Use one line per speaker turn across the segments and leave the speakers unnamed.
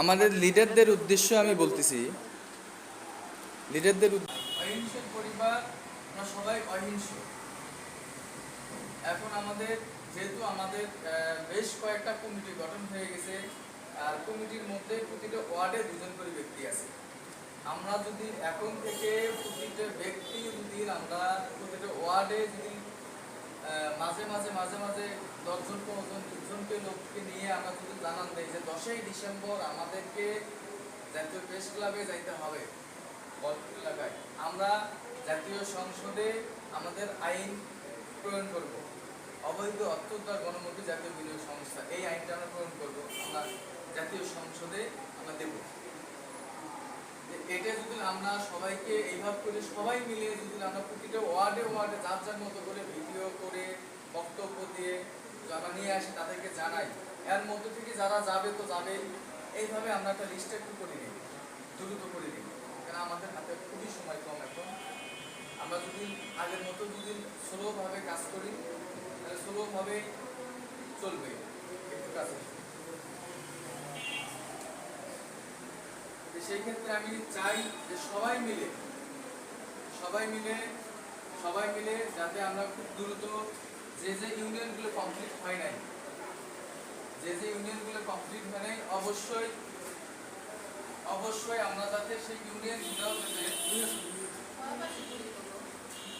আমাদের লিডারদের উদ্দেশ্য আমি বলতেছি, লিডারদের
অহিংসের পরিবার আমরা সবাই অহিংস। এখন আমাদের, যেহেতু আমাদের বেশ কয়েকটা কমিটি গঠন হয়ে গেছে, আর কমিটির মধ্যে প্রতিটা ওয়ার্ডে দুজন করে ব্যক্তি আছে। আমরা যদি এখন থেকে প্রতিটা ব্যক্তি যদি আমরা প্রতিটা ওয়ার্ডে যদি দশজন পনেরোজন দুজনকে লোককে নিয়ে আমরা যদি জানান দেই যে দশই ডিসেম্বর আমাদেরকে জাতীয় প্রেস ক্লাবে যাইতে হবে এলাকায় আমরা জাতীয় সংসদে আমাদের আইন প্রণয়ন করব। অবৈধ অর্থোদ্ধার গণমুখী জাতীয় বিনিয়োগ সংস্থা, এই আইনটা আমরা প্রণয়ন করব। আমরা জাতীয় সংসদে আমরা দেব। এটা যদি আমরা সবাইকে এইভাবে করে, সবাই মিলে যদি আমরা প্রতিটা ওয়ার্ডে ওয়ার্ডে যার যার মতো করে ভিডিও করে বক্তব্য দিয়ে যারা নিয়ে আসে তাদেরকে জানাই। এর মধ্যে থেকে যারা যাবে তো যাবে এইভাবে আমরা একটা লিস্ট একটু করে নিই, দ্রুত করে নিই। কারণ আমাদের হাতে খুবই সময় কম এখন। আমরা যদি আগের মতো যদি স্লোভাবে কাজ করি, তাহলে স্লোভাবে চলবে একটু কাছে সেই ক্ষেত্রে আমি চাই যে সবাই মিলে সবাই মিলে সবাই মিলে যাতে আমরা খুব দ্রুত যে যে ইউনিয়নগুলো কমপ্লিট হয় নাই, যে যে ইউনিয়নগুলো কমপ্লিট হয় নাই, অবশ্যই অবশ্যই আমরা যাতে সেই ইউনিয়নগুলো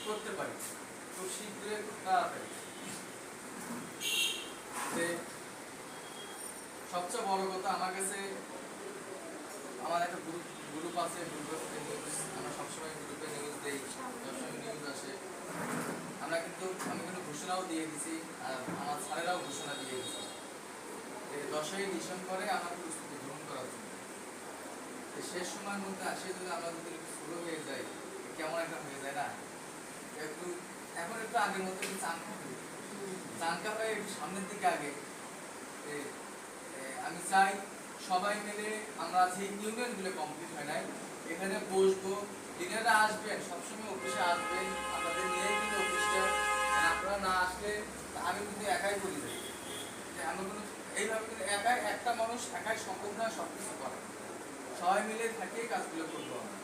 করতে পারি। খুব শীঘ্রই তাড়াতাড়ি যে সবচেয়ে বড় কথা আমার কাছে, আমার একটা গ্রুপ গ্রুপ আছে গ্রুপে আমরা সবসময় গ্রুপে নিউজ দেই সবসময় নিউজ আসে আমরা কিন্তু আমি কিন্তু ঘোষণাও দিয়ে দিছি আর আমার স্যারেরাও ঘোষণা দিয়ে গেছে যে দশই ডিসেম্বরে আমার প্রস্তুতি গ্রহণ করার জন্য। শেষ সময়ের মধ্যে আসে যদি আমরা যদি শুরু হয়ে যাই কেমন একটা হয়ে যায় না? একটু, এখন একটু আগের মতো একটু খাবে একটু সামনের দিকে আগে। আমি চাই সবাই মিলে আমরা যে ইউনিয়নগুলো কমপ্লিট হয় নাই। এখানে বসবো, দিনেরা আসবেন, সবসময় অফিসে আসবেন, আপনাদের নিয়েই কিন্তু অফিসটা আপনারা না আসলে আমি কিন্তু একাই করি যাই যে আমি কোনো এইভাবে কিন্তু একাই একটা মানুষ একাই সম্ভব না সব কিছু করে। সবাই মিলে থাকিয়ে কাজগুলো করব আমরা।